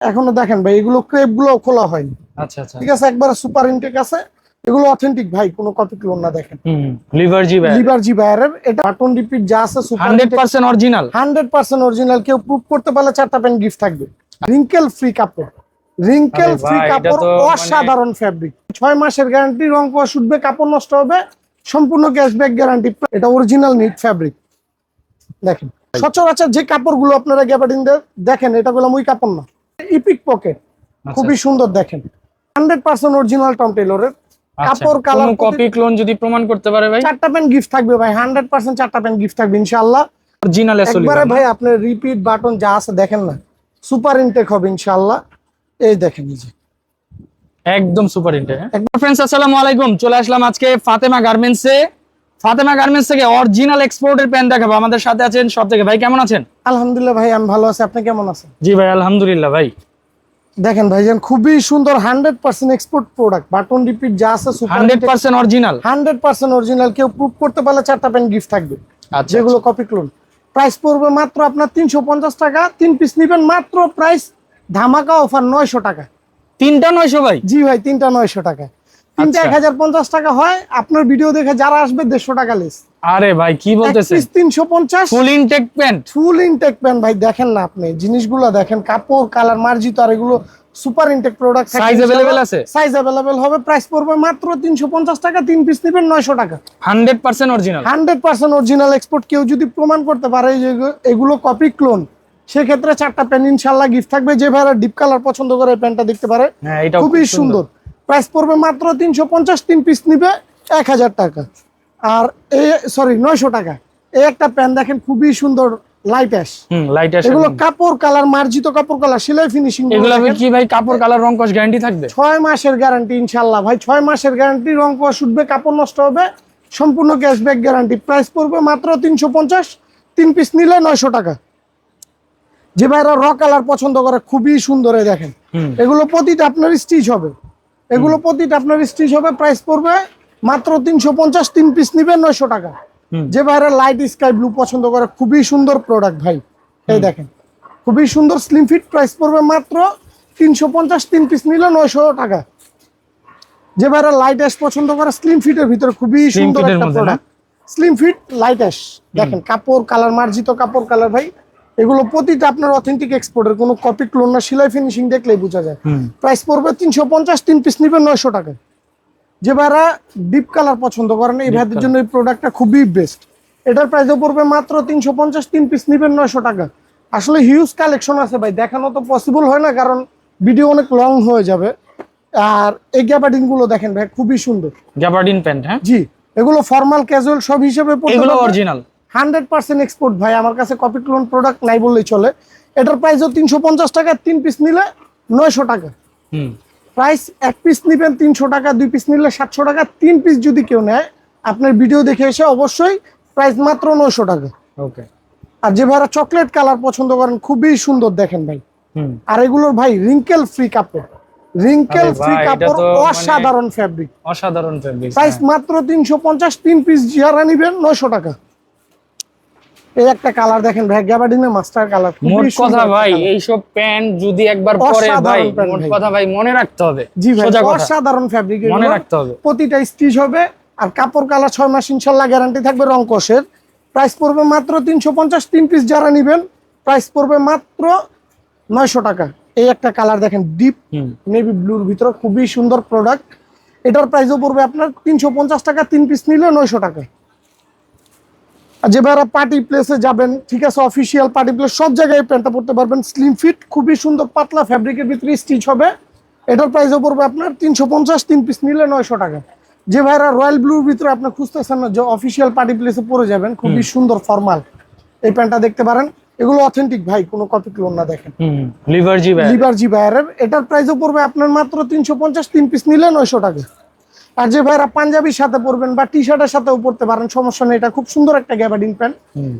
এখনও দেখেন ভাই এগুলো ক্রেপগুলো খোলা হয়নি। আচ্ছা আচ্ছা। ঠিক আছে একবার সুপার ইনটেক আছে। এগুলো অথেন্টিক ভাই কোনো কপি ক্লোন না দেখেন। লিভার জি ভাই লিভার জি বায়ারের এটা বাটন রিপিট যা আছে super hundred percent original. Hundred percent original কেউ প্রুভ করতে পারলে চারটা প্যান্ট গিফট থাকবে। রিঙ্কেল ফ্রি কাপড়। রিঙ্কেল ফ্রি কাপড় মানে- অসাধারণ ফ্যাব্রিক ছয় মাসের গ্যারান্টি রং কোয়া শুটবে কাপড় নষ্ট হবে সম্পূর্ণ ক্যাশব্যাক গ্যারান্টি এটা অরিজিনাল নিট ফ্যাব্রিক দেখেন সচরাচর যে কাপড়গুলো আপনারা গ্যাবার্ডিং দেখেন এটা বললাম ওই কাপড় না। ইপিক পকেট আচ্ছা। খুবই সুন্দর দেখেন। হান্ড্রেড পার্সেন্ট অরিজিনাল টম টেলরের কাপড় কালার কপি ক্লোন যদি প্রমাণ করতে পারে ভাই? চারটা প্যান্ট গিফট থাকবে ভাই হান্ড্রেড পার্সেন্ট চারটা প্যান্ট গিফট থাকবে ইনশাল্লাহ অরিজিনাল একবারে ভাই আপনার রিপিট বাটন যা আছে দেখেন না। সুপার ইনটেক হবে ইনশাআল্লাহ। এই দেখেন এই যে। একদম সুপার ইন্টে একবার ফ্রেন্ডস আসসালামু আলাইকুম। চলে আসলাম আজকে ফাতেমা গার্মেন্টস ফাতেমা গার্মেন্টস থেকে অরিজিনাল এক্সপোর্টের প্যান্ট দেখাবো। আমাদের সাথে আছেন সব থেকে ভাই কেমন আছেন? আলহামদুলিল্লাহ ভাই আমি ভালো আছি। আপনি কেমন আছেন? জি ভাই আলহামদুলিল্লাহ ভাই। দেখেন ভাইজান খুবই সুন্দর hundred percent export product button repeat যা আছে super hundred percent original? Hundred percent original কেউ প্রুভ করতে পারলে চারটা প্যান্ট গিফট থাকবে। আচ্ছা যেগুলো কপি ক্লোন প্রাইস পড়বে মাত্র আপনার তিনশো পঞ্চাশ টাকা। তিন পিস নিবেন মাত্র প্রাইস ধামাকা অফার নয়শো টাকা। তিনটা নয়শো ভাই? জি ভাই তিনটা নয়শো টাকা। তিনটা আচ্ছা। এক হাজার পঞ্চাশ টাকা হয়। আপনার ভিডিও দেখে যারা আসবে দেড়শো টাকা লিস আরে ভাই কি বলতেছেন? তিনশো পঞ্চাশ। Full intact pant full intact pant ভাই দেখেন না আপনি। জিনিসগুলো দেখেন কাপড় কালার মার্জিত আর এগুলো super intact product Size available আছে? সাইজ অ্যাভেলেবেল হবে। প্রাইস পড়বে মাত্র তিনশো পঞ্চাশ টাকা। তিন পিস নেবেন নয়শো টাকা। Hundred percent original hundred percent original export কেউ যদি প্রমাণ করতে পারে যে এগুলো কপি ক্লোন সেক্ষেত্রে চারটা প্যান্ট ইনশাল্লাহ গিফট থাকবে। যে ভাইরা ডিপ কালার পছন্দ করে প্যান্টটা দেখতে পারে হ্যাঁ এটা খুবই সুন্দর। প্রাইস পড়বে মাত্র তিনশো পঞ্চাশ তিন পিস নিবে এক হাজার টাকা। আর এই সরি নয়শো টাকা। এই একটা প্যান্ট দেখেন খুবই সুন্দর লাইট অ্যাশ লাইট এগুলো কাপড় কালার মার্জিত কাপড় কালার সেলাই ফিনিশিং এগুলো কি ভাই কাপড় কালার রং কস গ্যারান্টি থাকবে? ছয় মাসের গ্যারান্টি ভাই মাসের গ্যারান্টি রং কাপড় নষ্ট হবে। সম্পূর্ণ ক্যাশব্যাক গ্যারান্টি প্রাইস পড়বে মাত্র তিনশো পঞ্চাশ তিন পিস নিলে নয়শো টাকা। যে ভাইরা র কালার পছন্দ করে খুবই সুন্দর দেখেন। এগুলো প্রতিটা আপনার স্টিচ হবে। এগুলো প্রতিটা আপনার স্টিচ হবে প্রাইস পড়বে মাত্র তিনশো পঞ্চাশ তিন পিস নিবে নয়শো টাকা। যে ভাইরা লাইট স্কাই ব্লু পছন্দ করে খুবই সুন্দর প্রোডাক্ট ভাই। এই দেখেন খুবই সুন্দর স্লিম ফিট প্রাইস পড়বে মাত্র তিনশো পঞ্চাশ তিন পিস নিলে নয়শো টাকা। যে ভাইরা লাইট অ্যাশ পছন্দ করে স্লিম ফিটের ভিতরে খুবই সুন্দর একটা product slim fit light ash দেখেন কাপড় কালার মার্জিত কাপড় কালার ভাই। এগুলো প্রতিটা আপনার অথেন্টিক এক্সপোর্টের কোনো কপি ক্লোন না সিলাই ফিনিশিং দেখলেই বোঝা যায়। প্রাইস পড়বে তিনশো পঞ্চাশ তিন পিস নিবেন নয়শো টাকা যে ভাইরা ডিপ কালার পছন্দ করেন এই ভাইদের জন্য এই প্রোডাক্টটা খুবই বেস্ট এটার প্রাইসও পড়বে মাত্র তিনশো পঞ্চাশ তিন পিস নিবেন নয়শো টাকা। আসলে হিউজ কালেকশন আছে ভাই দেখানো তো পসিবল হয় না কারণ ভিডিও অনেক লং হয়ে যাবে। আর এই গ্যাবার্ডিংগুলো দেখেন ভাই খুবই সুন্দর। গ্যাবার্ডিন প্যান্ট হ্যাঁ? জি এগুলো ফর্মাল ক্যাজুয়াল সব হিসেবে এগুলো অরিজিনাল হান্ড্রেড পার্সেন্ট এক্সপোর্ট ভাই আমার কাছে কপি ক্লোন প্রোডাক্ট নাই বললেই চলে। এটার প্রাইসও তিনশো পঞ্চাশ টাকা তিন পিস নিলে নয়শো টাকা। প্রাইস এক পিস নিবেন তিনশো টাকা দুই পিস নিলে সাতশো টাকা তিন পিস যদি কেউ নেয় আপনার ভিডিও দেখে এসে অবশ্যই প্রাইস মাত্র নয়শো টাকা। ওকে আর যে ভাইরা চকলেট কালার পছন্দ করেন খুবই সুন্দর দেখেন ভাই। হুম। আর এগুলোর ভাই রিঙ্কেল ফ্রি কাপড়। রিঙ্কেল ফ্রি কাপড় মানে- অসাধারণ ফ্যাব্রিক অসাধারণ ফেব্রিক প্রাইস মাত্র তিনশো পঞ্চাশ তিন পিস যারা নিবেন নয়শো টাকা। এই একটা কালার দেখেন ভাই গ্যাবার্ডিনের মাস্টার কালার মোট কথা ভাই এইসব প্যান্ট যদি একবার পরে ভাই মোট কথা ভাই। মনে রাখতে হবে জি ভাই অসাধারণ ফ্যাব্রিক মনে রাখতে হবে। প্রতিটা স্টিচ হবে আর কাপড় কালার ছয় মাস ইনশাল্লাহ গ্যারান্টি থাকবে রং কোষের। প্রাইস পড়বে মাত্র তিনশো পঞ্চাশ তিন পিস যারা নিবেন প্রাইস পড়বে মাত্র নয়শো টাকা। এই একটা কালার দেখেন ডিপ নেভি ব্লুর ভিতরে খুবই সুন্দর প্রোডাক্ট এটার প্রাইসও পড়বে আপনার তিনশো পঞ্চাশ টাকা তিন পিস নিলে নয়শো টাকা। আর যে ভাইরা পার্টি প্লেসে যাবেন ঠিক আছে অফিসিয়াল পার্টি প্লেস সব জায়গায় প্যান্টটা পড়তে পারবেন। স্লিম ফিট খুবই সুন্দর পাতলা ফ্যাব্রিকের ভিতরে স্টিচ হবে। এটার প্রাইসও পড়বে আপনার তিনশো পঞ্চাশ তিন পিস নিলে নয়শো টাকা। যে ভাইরা রয়্যাল ব্লুর ভিতরে আপনার খুঁজতেছেন না যে অফিসিয়াল পার্টি প্লেসে পরে যাবেন খুবই সুন্দর ফর্মাল এই প্যান্টটা দেখতে পারেন। এগুলো অথেন্টিক ভাই কোনো কপি ক্লোন না দেখেন। হুম লিভার জি ভাই লিভার জি ভাইয়ারের এটার প্রাইসও পড়বে আপনার মাত্র তিনশো পঞ্চাশ তিন পিস নিলে নয়শো টাকা। আর যে ভাইরা পাঞ্জাবির সাথে পরবেন বা টি শার্টের সাথেও পরতে পারেন সমস্যা নেই এটা খুব সুন্দর একটা গ্যাবার্ডিং প্যান্ট।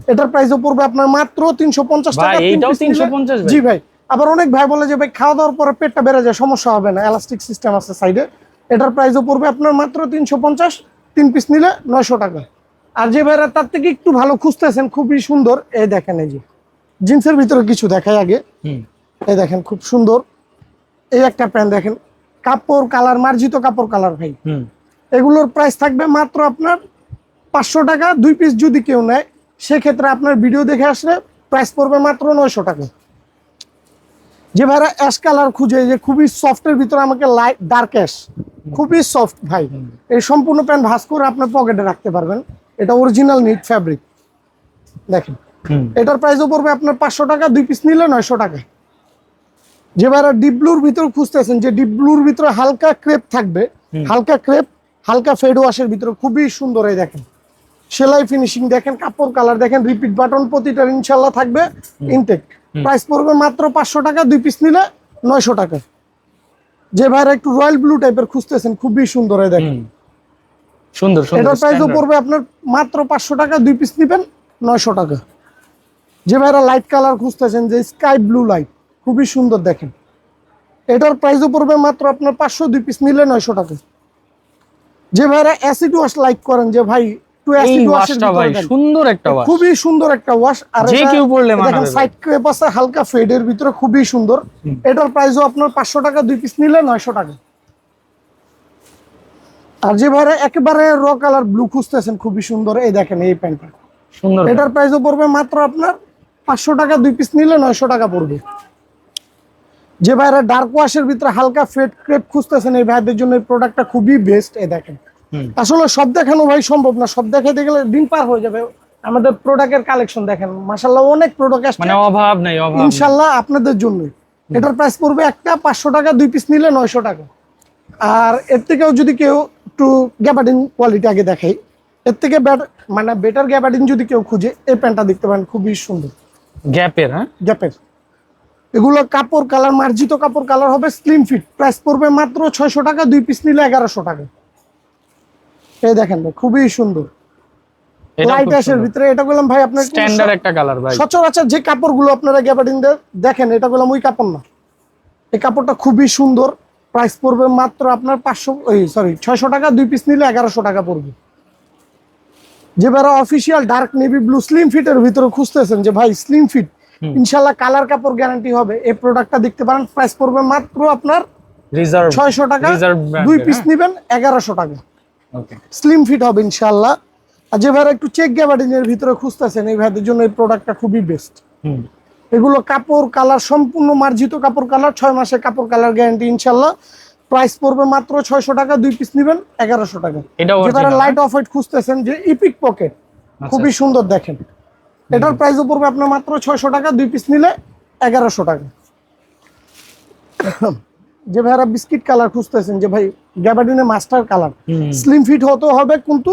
এটার প্রাইসও পড়বে আপনার মাত্র তিনশো পঞ্চাশ টাকা তিন এইটাও piece নিলে- 350 ভাই? জি ভাই আবার অনেক ভাই বলে যে ভাই খাওয়া দাওয়ার পরে পেটটা বেড়ে যায় সমস্যা হবে না এলাস্টিক সিস্টেম আছে সাইডে এটার প্রাইসও পড়বে আপনার মাত্র তিনশো পঞ্চাশ তিন পিস নিলে নয়শো টাকা। আর যে ভাইরা তার থেকে একটু ভালো খুঁজতেছেন খুবই সুন্দর এই দেখেন এই যে জিন্সের ভিতরে কিছু দেখায় আগে। এই দেখেন খুব সুন্দর। এই একটা প্যান্ট দেখেন কাপড় কালার মার্জিত কাপড় কালার ভাই। এগুলোর প্রাইস থাকবে মাত্র আপনার পাঁচশো টাকা দুই পিস যদি কেউ নেয় সেক্ষেত্রে আপনার ভিডিও দেখে আসলে প্রাইস পড়বে মাত্র নয়শো টাকা। যে ভাইরা অ্যাশ কালার খুঁজে যে খুবই সফটের ভিতরে আমাকে লাইট ডার্ক অ্যাশ খুবই সফট ভাই। এই সম্পূর্ণ প্যান্ট ভাস করে আপনার পকেটে রাখতে পারবেন। এটা অরিজিনাল নিট ফ্যাব্রিক দেখেন। এটার প্রাইসও পড়বে আপনার পাঁচশো টাকা দুই পিস নিলে নয়শো টাকা। যে ভাইরা ডিপ ব্লুর ভিতরে খুঁজতেছেন যে ডিপ ব্লুর ভিতরে হালকা ক্রেপ থাকবে হালকা ক্রেপ হালকা ফেড ওয়াশের ভিতরে খুবই সুন্দর এই দেখেন। সেলাই ফিনিশিং দেখেন কাপড় কালার দেখেন রিপিট বাটন প্রতিটার ইনশাল্লাহ থাকবে ইনটেক প্রাইস পড়বে মাত্র পাঁচশো টাকা দুই পিস নিলে নয়শো টাকা। যে ভাইরা একটু রয়্যাল ব্লু টাইপের খুঁজতেছেন খুবই সুন্দর এই দেখেন। সুন্দর সুন্দর এটার প্রাইসও পড়বে আপনার মাত্র পাঁচশো টাকা দুই পিস নেবেন নয়শো টাকা। যে ভাইরা লাইট কালার খুঁজতেছেন যে স্কাই ব্লু লাইট খুবই সুন্দর দেখেন। এটার প্রাইসও পড়বে মাত্র আপনার পাঁচশো দুই পিস নিলে নয়শো টাকা। যে ভাইরা অ্যাসিড ওয়াশ লাইক করেন যে ভাই সুন্দর একটা ওয়াশ খুবই সুন্দর একটা ওয়াশ আর যে কেউ পরলে দেখেন সাইড ক্রেপ আছে হালকা ফেডের ভিতরে খুবই সুন্দর। এটার প্রাইসও আপনার পাঁচশো টাকা দুই পিস নিলে নয়শো টাকা। আর যে ভাইরা একেবারে র কালার ব্লু খুঁজতেছেন খুবই সুন্দর। এই দেখেন এই প্যান্টটা সুন্দর। এটার প্রাইসও পড়বে মাত্র আপনার পাঁচশো টাকা দুই পিস নিলে নয়শো টাকা পড়বে। যে ভাইরা ডার্ক ওয়াশের ভিতরে হালকা ফেট ক্রেপ খুঁজতেছেন এই ভাইদের জন্য এই প্রোডাক্টটা খুবই বেস্ট এই দেখেন। আসলে সব দেখানো ভাই সম্ভব না সব দেখাতে গেলে দিন পার হয়ে যাবে। আমাদের প্রোডাক্টের কালেকশন দেখেন মাসাল্লাহ অনেক প্রোডাক্ট আসছে। মানে অভাব নেই অভাব নেই। ইনশাল্লাহ আপনাদের জন্য এটার প্রাইস পড়বে একটা পাঁচশো টাকা দুই পিস নিলে নয়শো টাকা। আর এর থেকেও যদি কেউ একটু গ্যাবার্ডিন কোয়ালিটি আগে দেখাই এর থেকে মানে বেটার গ্যাবার্ডিন যদি কেউ খুঁজে এই প্যান্টটা দেখতে পারেন খুবই সুন্দর। গ্যাপের হ্যাঁ? গ্যাপের এগুলো কাপড় কালার মার্জিত কাপড় কালার হবে স্লিম ফিট প্রাইস পড়বে মাত্র ছয়শো টাকা দুই পিস নিলে এগারোশো টাকা। এই দেখেন খুবই সুন্দর। এটা লাইট অ্যাশের ভিতরে এটা বললাম ভাই আপনার স্ট্যান্ডার্ড একটা কালার ভাই। সচরাচর যে কাপড়গুলো আপনারা দেখেন এটা বললাম ওই কাপড় না। এই কাপড়টা খুবই সুন্দর। প্রাইস পড়বে মাত্র আপনার পাঁচশো সরি ছয়শো টাকা দুই পিস নিলে এগারোশো টাকা পড়বে। যে বেড়া official dark navy blue slim ফিটের ভিতরে খুঁজতেছেন যে ভাই স্লিম ফিট। ইনশাল্লাহ কালার কাপড় গ্যারান্টি হবে। এই প্রোডাক্টটা দেখতে পারেন প্রাইস পড়বে মাত্র আপনার রিজার্ভ ছয়শো টাকা। দুই পিস হ্যাঁ? নিবেন এগারোশো টাকা। ওকে স্লিম ফিট হবে ইনশাল্লাহ আর যে ভাইরা একটু চেক গ্যাবার্ডিনের ভিতরে খুঁজতেছেন এই ভাইদের জন্য এই প্রোডাক্টটা খুবই বেস্ট হুম। এগুলো কাপড় কালার সম্পূর্ণ মার্জিত কাপড় কালার ছয় মাসে কাপড় কালার গ্যারান্টি ইনশাল্লাহ প্রাইস পড়বে মাত্র ছয়শো টাকা দুই পিস নেবেন এগারোশো টাকা। এটা যেটা লাইট অফ হোয়াইট খুঁজতেছেন যে ইপিক পকেট খুবই সুন্দর দেখেন। এটার প্রাইসও পড়বে আপনার মাত্র ছয়শো টাকা দুই পিস নিলে এগারোশো টাকা। যে ভাইরা বিস্কিট কালার খুঁজতেছেন যে ভাই গ্যাবার্ডিনে মাস্টার কালার স্লিম ফিট হতে হবে কিন্তু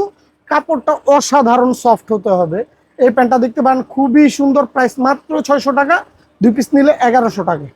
কাপড়টা অসাধারণ সফট হতে হবে। এই প্যান্টটা দেখতে পান খুবই সুন্দর প্রাইস মাত্র ছয়শো টাকা দুই পিস নিলে এগারোশো টাকা।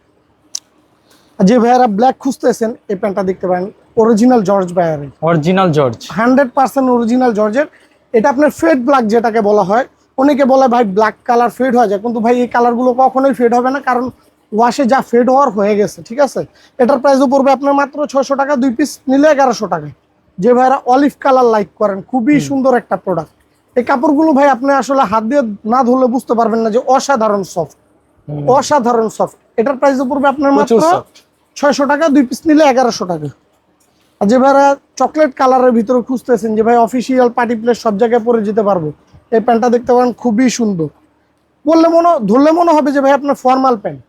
যে ভাইয়ারা ব্ল্যাক খুঁজতেছেন এই প্যান্টটা দেখতে পারেন original George ভাইয়ারের original George hundred percent original জর্জের এটা আপনার ফেড ব্ল্যাক যেটাকে বলা হয় অনেকে বলে ভাই ব্ল্যাক কালার ফেড হয়ে যায়। কিন্তু ভাই এই কালারগুলো কখনোই ফেড হবে না কারণ ওয়াশে যা ফেড হওয়ার হয়ে গেছে ঠিক আছে? এটার প্রাইসও পড়বে আপনার মাত্র ছয়শো টাকা দুই পিস নিলে এগারোশো টাকা। যে ভাইরা অলিভ কালার লাইক করেন খুবই সুন্দর একটা প্রোডাক্ট এই কাপড়গুলো ভাই আপনি আসলে হাত দিয়ে না ধরলে বুঝতে পারবেন না যে অসাধারণ সফট অসাধারণ সফট এটার প্রাইসও পড়বে আপনার মাত্র ছয়শো টাকা দুই পিস নিলে এগারোশো টাকা। আর যে ভাইরা চকলেট কালারের ভিতরে খুঁজতেছেন যে ভাই অফিসিয়াল পার্টি প্লেস সব জায়গায় পরে যেতে পারব। এই প্যান্টটা দেখতে পারেন খুবই সুন্দর। বললে মনে ধরলে মনে হবে যে ভাই আপনার ফর্মাল প্যান্ট।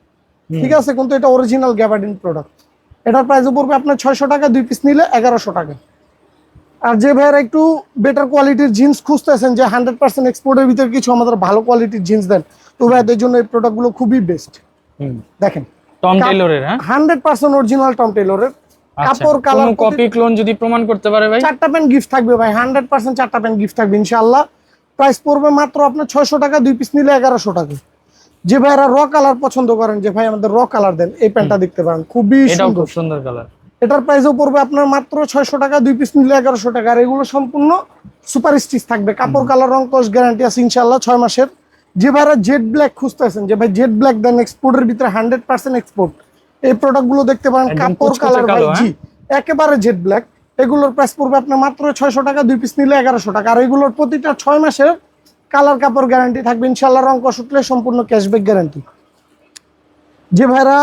ঠিক আছে কিন্তু এটা অরিজিনাল গ্যাবার্ডিন প্রোডাক্ট এটার প্রাইসও পড়বে আপনার ছয়শো টাকা দুই পিস নিলে এগারোশো টাকা। আর যে ভাইয়ারা একটু বেটার কোয়ালিটির জিন্স খুঁজতেছেন যে হান্ড্রেড পার্সেন্ট এক্সপোর্টের ভিতরে কিছু আমাদের ভালো কোয়ালিটির জিন্স দেন তো ভাইদের জন্য এই প্রোডাক্টগুলো খুবই বেস্ট দেখেন। টম টেলরের হ্যাঁ? হান্ড্রেড পার্সেন্ট অরিজিনাল টম টেলরের কাপড় কালার কপি ক্লোন যদি প্রমাণ করতে পারে ভাই? চারটা প্যান্ট গিফট থাকবে ভাই হান্ড্রেড পার্সেন্ট চারটা প্যান্ট গিফট থাকবে ইনশাল্লাহ প্রাইস পড়বে মাত্র আপনার ছয়শো টাকা দুই পিস নিলে এগারোশো টাকা। যে ভাইরা র কালার পছন্দ করেন যে ভাই আমাদের র কালার দেন এই প্যান্টটা দেখতে পারেন। খুবই সুন্দর। সুন্দর কালার এটার প্রাইসও পড়বে আপনার মাত্র ছয়শো টাকা দুই পিস নিলে এগারোশো টাকা। আর এগুলো সম্পূর্ণ সুপার স্টিচ থাকবে। কাপড় কালার রং কস গ্যারান্টি আছে ইনশাল্লাহ ছয় মাসের। যে ভাইরা জেড ব্ল্যাক খুঁজতেছেন যে ভাই জেড ব্ল্যাক দেন এক্সপোর্টের ভিতরে হান্ড্রেড পার্সেন্ট এক্সপোর্ট এই প্রোডাক্টগুলো দেখতে পারেন কাপড় কালার ভাই হ্যাঁ? জি একেবারে জেড ব্ল্যাক এগুলোর প্রাইস পড়বে আপনার মাত্র ছয়শো টাকা দুই পিস নিলে এগারোশো টাকা। আর এগুলোর প্রতিটা ছয় মাসের কালার কাপড় গ্যারান্টি থাকবে। ইনশাল্লাহ রং কষ উঠলে সম্পূর্ণ ক্যাশব্যাক গ্যারান্টি যে ভাইরা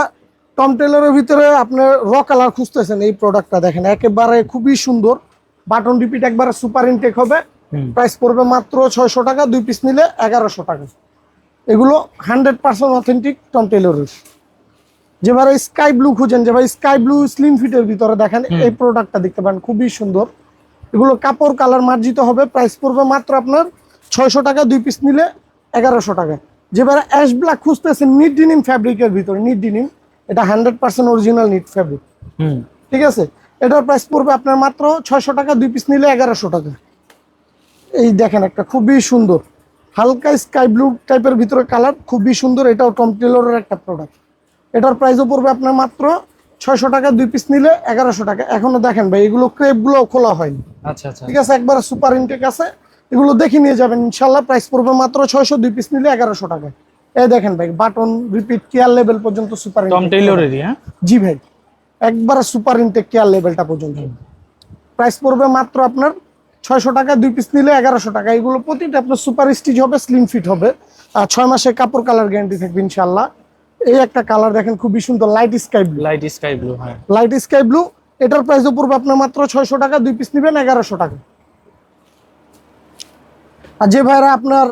টম টেলরের ভিতরে আপনার র কালার খুঁজতেছেন এই প্রোডাক্টটা দেখেন একেবারে খুবই সুন্দর। বাটন রিপিট একবারে সুপার ইনটেক হবে। প্রাইস পড়বে মাত্র ছয়শো টাকা দুই পিস নিলে এগারোশো টাকা। এগুলো হান্ড্রেড পার্সেন্ট অথেন্টিক টম টেলরের যে ভাই স্কাই ব্লু খুঁজেন যে ভাই স্কাই ব্লু স্লিম ফিটের ভিতরে দেখেন এই প্রোডাক্টটা দেখতে পারেন খুবই সুন্দর। এগুলো কাপড় কালার মার্জিত হবে প্রাইস পড়বে মাত্র আপনার ছয়শো টাকা দুই পিস নিলে এগারোশো টাকা। যেবারে অ্যাশ ব্ল্যাক খুঁজতেছেন নিট ডিনিম ফ্যাব্রিকের ভিতরে নিট ডিনিম এটা hundred percent original knit fabric হুম। ঠিক আছে? এটার প্রাইস পড়বে আপনার মাত্র ছয়শো টাকা দুই পিস নিলে এগারোশো টাকা। এই দেখেন একটা খুবই সুন্দর হালকা স্কাই ব্লু টাইপের ভিতরে কালার খুবই সুন্দর এটাও টম টেলরের একটা প্রোডাক্ট এটার প্রাইসও পড়বে আপনার মাত্র ছয়শো টাকা দুই পিস নিলে এগারোশো টাকা। এখনও দেখেন ভাই এগুলো ক্রেপগুলো খোলা হয়নি। আচ্ছা আচ্ছা। ঠিক আছে একবার সুপার ইনটেক আছে। এগুলো দেখে নিয়ে যাবেন ইনশাল্লাহ প্রাইস পড়বে মাত্র ছয়শো দুই পিস নিলে এগারোশো টাকা এই দেখেন ভাই বাটন রিপিট কেয়ার লেভেল পর্যন্ত সুপার হ্যাঁ? জি ভাই একবার সুপার ইনটেক কেয়ার লেভেলটা পর্যন্ত। প্রাইস পড়বে মাত্র আপনার ছয়শো টাকা দুই পিস নিলে এগারোশো টাকা। এগুলো প্রতিটা আপনার সুপার স্টিচ হবে স্লিম ফিট হবে। আর ছয় মাসের কাপড় কালার গ্যারান্টি থাকবে ইনশাল্লাহ এই একটা কালার দেখেন খুবই সুন্দর light sky blue light sky blue হ্যাঁ। লাইট স্কাই ব্লু এটার প্রাইসও পড়বে আপনার মাত্র ছয়শো টাকা দুই পিস নেবেন এগারোশো টাকা। আর যে ভাইরা আপনার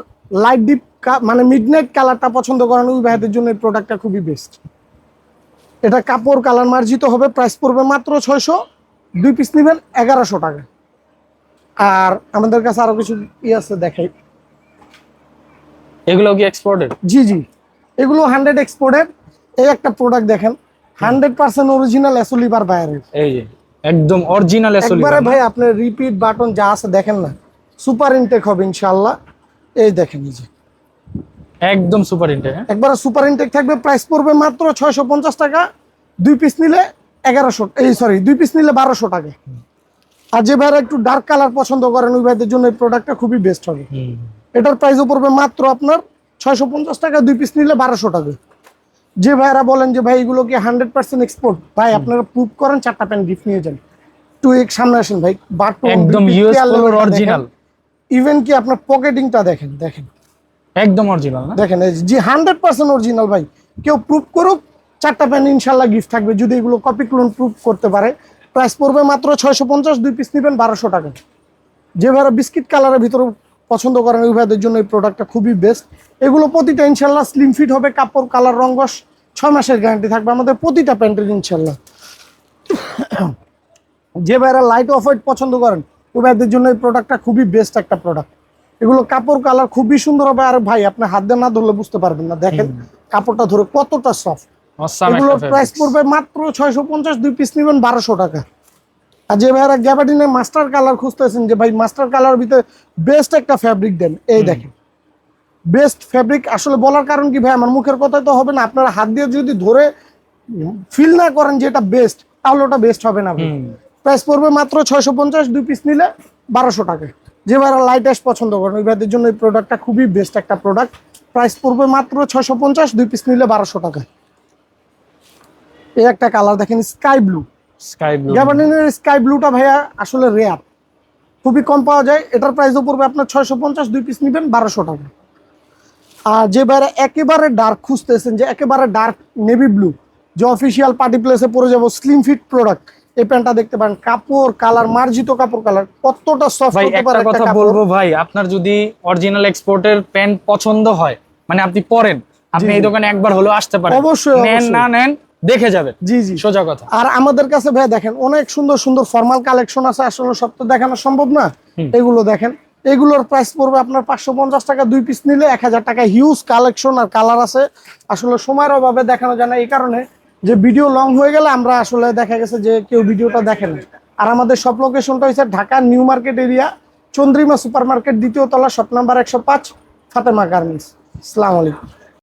লাইট ডিপ মানে মিডনাইট কালারটা পছন্দ করেন ওই ভাইদের জন্য এই প্রোডাক্টটা খুবই বেস্ট এটা কাপড় কালার মার্জিত হবে প্রাইস পড়বে মাত্র ছয়শো দুই পিস নেবেন এগারোশো টাকা। আর আমাদের কাছে আরও কিছু ই আছে দেখাই। এগুলো কি এক্সপোর্টেড জি জি। এগুলো হান্ড্রেড এক্সপোর্টেড এই একটা প্রোডাক্ট দেখেন হান্ড্রেড পার্সেন্ট অরিজিনাল অ্যাসোলিবার বাইরের এই যে একদম অরিজিনাল একবারে ভাই আপনার রিপিট বাটন যা আছে দেখেন না সুপার ইনটেক হবে ইনশাআল্লাহ। এই দেখেন এই যে। একদম সুপার ইন্টে হ্যাঁ? একবারে সুপার ইনটেক থাকবে প্রাইস পড়বে মাত্র ছয়শো পঞ্চাশ টাকা। দুই পিস নিলে এগারোশো এই সরি দুই পিস নিলে বারোশো টাকা। আর যে ভাইরা একটু ডার্ক কালার পছন্দ করেন ওই ভাইদের জন্য এই প্রোডাক্টটা খুবই বেস্ট হবে। এটার প্রাইসও পড়বে মাত্র আপনার ছয়শো পঞ্চাশ টাকা দুই পিস নিলে বারোশো টাকা। যে ভাইরা বলেন যে ভাই এগুলো কি হান্ড্রেড পার্সেন্ট এক্সপোর্ট ভাই আপনারা প্রুভ করেন চারটা প্যান্ট গিফট নিয়ে যান। একটু এক সামনে আসেন ভাই একদম অরিজিনাল ইভেন কি আপনার পকেটিংটা দেখেন দেখেন। একদম অরিজিনাল দেখেন যে হান্ড্রেড পার্সেন্ট অরিজিনাল ভাই কেউ প্রুভ করুক চারটা প্যান্ট ইনশাল্লাহ গিফট থাকবে। যদি এগুলো কপি ক্লোন প্রুভ করতে পারে প্রাইস পড়বে মাত্র ছয়শো পঞ্চাশ দুই পিস নেবেন বারোশো টাকা। যে ভাইরা বিস্কিট কালারের ভিতরে পছন্দ করেন ওই ভাইদের জন্য এই প্রোডাক্টটা খুবই বেস্ট এগুলো প্রতিটা ইনশাল্লাহ স্লিম ফিট হবে কাপড় কালার রঙ্গস ছয় মাসের গ্যারান্টি থাকবে আমাদের প্রতিটা প্যান্টের ইনশাল্লাহ। যে ভাইরা লাইট অফ হোয়াইট পছন্দ করেন ওই ভাইদের জন্য এই প্রোডাক্টটা খুবই বেস্ট একটা প্রোডাক্ট এগুলো কাপড় কালার খুবই সুন্দর হবে। আর ভাই আপনি হাত দিয়ে না ধরলে বুঝতে পারবেন না। দেখেন কাপড়টা ধরে কতটা সফট এগুলোর প্রাইস পড়বে মাত্র ছয়শো পঞ্চাশ দুই পিস নেবেন বারোশো টাকা। আর যে ভাইরা গ্যাবাডিনের মাস্টার কালার খুঁজতেছেন যে ভাই মাস্টার কালার ভিতরে বেস্ট একটা ফ্যাব্রিক দেন এই দেখেন। বেস্ট ফ্যাব্রিক আসলে বলার কারণ কি ভাই আমার মুখের কথাই তো হবে না আপনারা হাত দিয়ে যদি ধরে ফিল না করেন যে এটা বেস্ট তাহলে ওটা বেস্ট হবে না ভাই। প্রাইস পড়বে মাত্র ছয়শো পঞ্চাশ দুই পিস নিলে বারোশো টাকা। যে ভাইরা লাইট অ্যাশ পছন্দ করেন ওই ভাইদের জন্য এই প্রোডাক্টটা খুবই বেস্ট একটা প্রোডাক্ট প্রাইস পড়বে মাত্র ছয়শো পঞ্চাশ দুই পিস নিলে বারোশো টাকা। এই একটা কালার দেখেন স্কাই ব্লু স্কাই ব্লু গ্যাবার্ডিনের স্কাই ব্লুটা ভাইয়া আসলে রেয়ার খুবই কম পাওয়া যায়। এটার প্রাইসও পড়বে আপনার ছয়শো পঞ্চাশ দুই পিস নেবেন বারোশো টাকা। আর যে বাইরে একেবারে ডার্ক খুঁজতেছেন যে একেবারে ডার্ক নেভি ব্লু যে অফিসিয়াল পার্টি প্লেসে পরে যাব স্লিম ফিট প্রোডাক্ট এই প্যান্টটা দেখতে পারেন কাপড় কালার মার্জিত কাপড় কালার কতটা সফট ভাই একটা কথা বলব ভাই আপনার যদি অরিজিনাল এক্সপোর্টের প্যান্ট পছন্দ হয় মানে আপনি পরেন আপনি এই দোকানে একবার হলেও আসতে পারেন। অবশ্যই, নেন অবশ্যই। না নেন দেখে যাবে। জি জি। সোজা কথা। আর আমাদের কাছে ভাই দেখেন অনেক সুন্দর সুন্দর ফর্মাল কালেকশন আছে আসলে সব তো দেখানো সম্ভব না। এগুলো দেখেন এগুলোর প্রাইস পড়বে আপনার পাঁচশো পঞ্চাশ টাকা দুই পিস নিলে এক হাজার টাকা। হিউজ কালেকশন আর কালার আছে। আসলে সময়ের অভাবে দেখানো যায় না এই কারণে যে ভিডিও লং হয়ে গেলে আমরা আসলে দেখা গেছে যে কেউ ভিডিওটা দেখে না। আর আমাদের সব লোকেশনটা হচ্ছে Dhaka new market area Chandrima super market দ্বিতীয় তলা শপ নাম্বার একশো পাঁচ ফাতেমা গার্মেন্টস আসসালামু আলাইকুম।